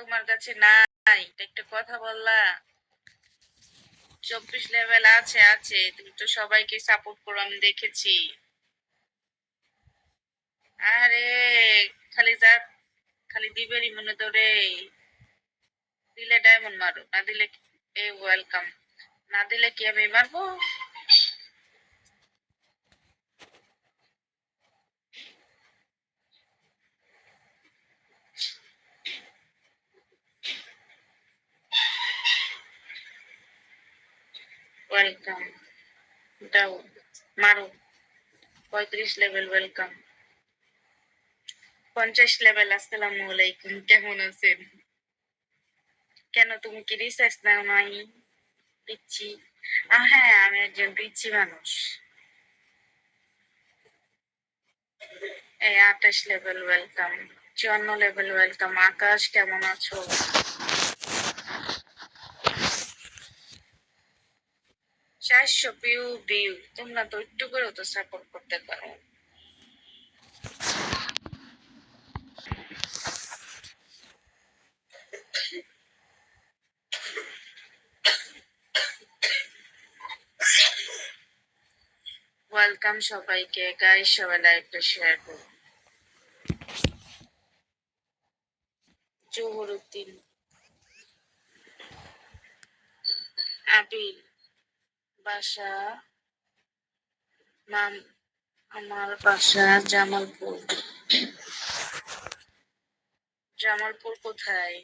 তোমার কাছে নাই একটা কথা বললা। চব্বিশ লেভেল আছে আছে, তুমি তো সবাইকে সাপোর্ট করো, আমি দেখেছি। আরে, খালি যা, খালি দিবেরই মনে ধরে দিলে ডায়মন্ড মারো, না দিলে, এ ওয়েলকাম না দিলে কি আমি মারবো? ওয়েলকাম দাও মারো পঁয়ত্রিশ লেভেল ওয়েলকাম পঞ্চাশ লেভেল আসসালামু আলাইকুম। কেমন আছেন? কেন তুমি কি রিসার্চ নাও নাই? পিচ্ছি। হ্যাঁ আমি একজন পিচ্ছি মানুষ। এই আঠাশ লেভেল ওয়েলকাম চুয়ান্ন লেভেল ওয়েলকাম আকাশ, কেমন আছো? চারশো তোমরা তো একটু তো সাপোর্ট করতে পারো। ওয়েলকাম সবাইকে। গাইস সবাই লাইভটা শেয়ার করুন জহুরুদ্দিন আবিল বাসা নাম আমার বাসা জামালপুর। জামালপুর কোথায়?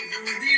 Do this.